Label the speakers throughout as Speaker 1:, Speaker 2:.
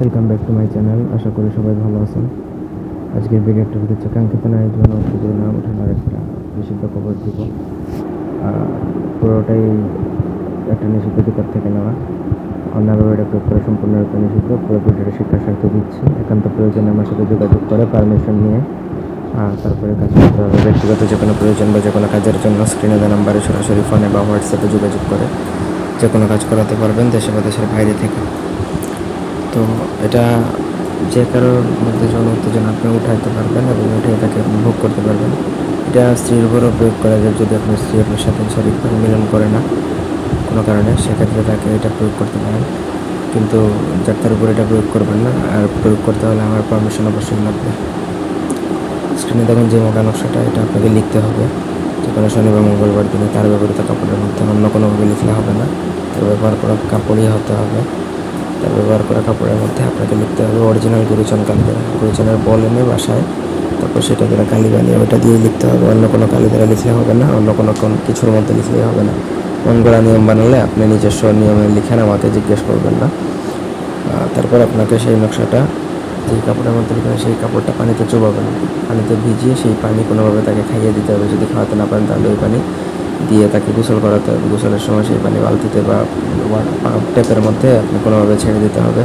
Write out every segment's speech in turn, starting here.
Speaker 1: Welcome back to my channel আশা করি সবাই ভালো আছেন। আজকের ভিডিওটা হচ্ছে কাঙ্ক্ষিত নারীর জন্য উত্তেজনা ওঠানোর একটা নিষিদ্ধ খবর দিব। পুরোটাই একটা নিষিদ্ধ দিকর থেকে নেওয়া। অন্যভাবে এটা প্রয়োগ করা সম্পূর্ণরূপে নিষিদ্ধ। পুরো ভিডিওটা শিক্ষার স্বার্থে দিচ্ছি। একান্ত প্রয়োজনে আমার সাথে যোগাযোগ করে পারমিশন নিয়ে। তারপরে কাজ করতে হবে। ব্যক্তিগত যে কোনো প্রয়োজন বা যে কোনো কাজের জন্য স্ক্রিনে দেওয়া নাম্বারে সরাসরি ফোনে বা হোয়াটসঅ্যাপে যোগাযোগ করে। যে কোনো কাজ করাতে পারবেন দেশে বা দেশের বাইরে থেকে। তো এটা যে কারোর মধ্যে যৌন উত্তেজনা আপনি উঠাইতে পারবেন এবং উঠে এটাকে ভোগ করতে পারবেন। এটা স্ত্রীর উপরও প্রয়োগ করা যায় যদি আপনার স্ত্রী আপনার সাথে শারীরিকভাবে মিলন করে না, কোনো কারণে, সেক্ষেত্রে তাকে এটা প্রয়োগ করতে পারেন। কিন্তু যাত্রার উপর এটা প্রয়োগ করবেন না, আর প্রয়োগ করতে হলে আমার পারমিশন অবশ্যই লাগবে। স্ক্রিনে দেখুন যে মোটা নকশাটা, এটা আপনাকে লিখতে হবে। যে কোনো শনি বা মঙ্গলবার দিনে তার ব্যবহৃত কাপড়ের মধ্যে অন্য কোনোভাবে লিখলে হবে না। তার ব্যবহার করা কাপড়ই হতে হবে। তার ব্যবহার করা কাপড়ের মধ্যে আপনাকে লিখতে হবে অরিজিনাল গুরুচন কালি দ্বারা গুরুচনের বল এনে বাসায়, তারপর সেটা দ্বারা কালি বানিয়ে ওটা দিয়ে লিখতে হবে। অন্য কোনো কালি দ্বারা লিখলে হবে না, অন্য কোনো কোন কিছুর মধ্যে লিখলেই হবে না। মন গড়া নিয়ম বানালে আপনি নিজস্ব নিয়মে লিখেন আমাকে জিজ্ঞেস করবেন না। তারপর আপনাকে সেই নকশাটা যেই কাপড়ের মধ্যে লিখবেন সেই কাপড়টা পানিতে চুবাবেন। পানিতে ভিজিয়ে সেই পানি কোনোভাবে তাকে খাইয়ে দিতে হবে। যদি খাওয়াতে না পারেন তাহলে ওই পানি দিয়ে তাকে গোসল করাতে হবে। গোসলের সময় সেই পানি বালতিতে বা ট্যাপের মধ্যে আপনি কোনোভাবে ছেড়ে দিতে হবে।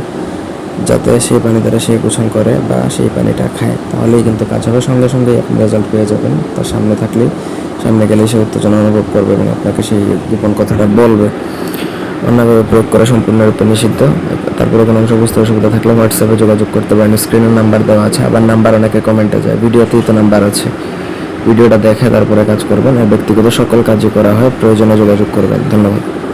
Speaker 1: যাতে সেই পানি দ্বারা সে গোসল করে বা সেই পানিটা খায়। তাহলেই কিন্তু কাজ হবে। সঙ্গে সঙ্গেই আপনি রেজাল্ট পেয়ে যাবেন। তার সামনে থাকলেই সামনে গেলেই সে উত্তেজনা অনুভব করবে এবং আপনাকে সেই গোপন কথাটা বলবে। অন্যভাবে প্রয়োগ করা সম্পূর্ণরূপে নিষিদ্ধ। তারপরে কোনো অংশ বুঝতে অসুবিধা থাকলে হোয়াটসঅ্যাপে যোগাযোগ করতে পারেন। স্ক্রিনের নাম্বার দেওয়া আছে। আবার নাম্বার অনেকে কমেন্টে যায়। ভিডিওতেই তো নাম্বার আছে। ভিডিওটা দেখে তারপরে কাজ করবেন। আর ব্যক্তিগত সকল কাজই করা হয়। প্রয়োজনে যোগাযোগ করবেন। ধন্যবাদ।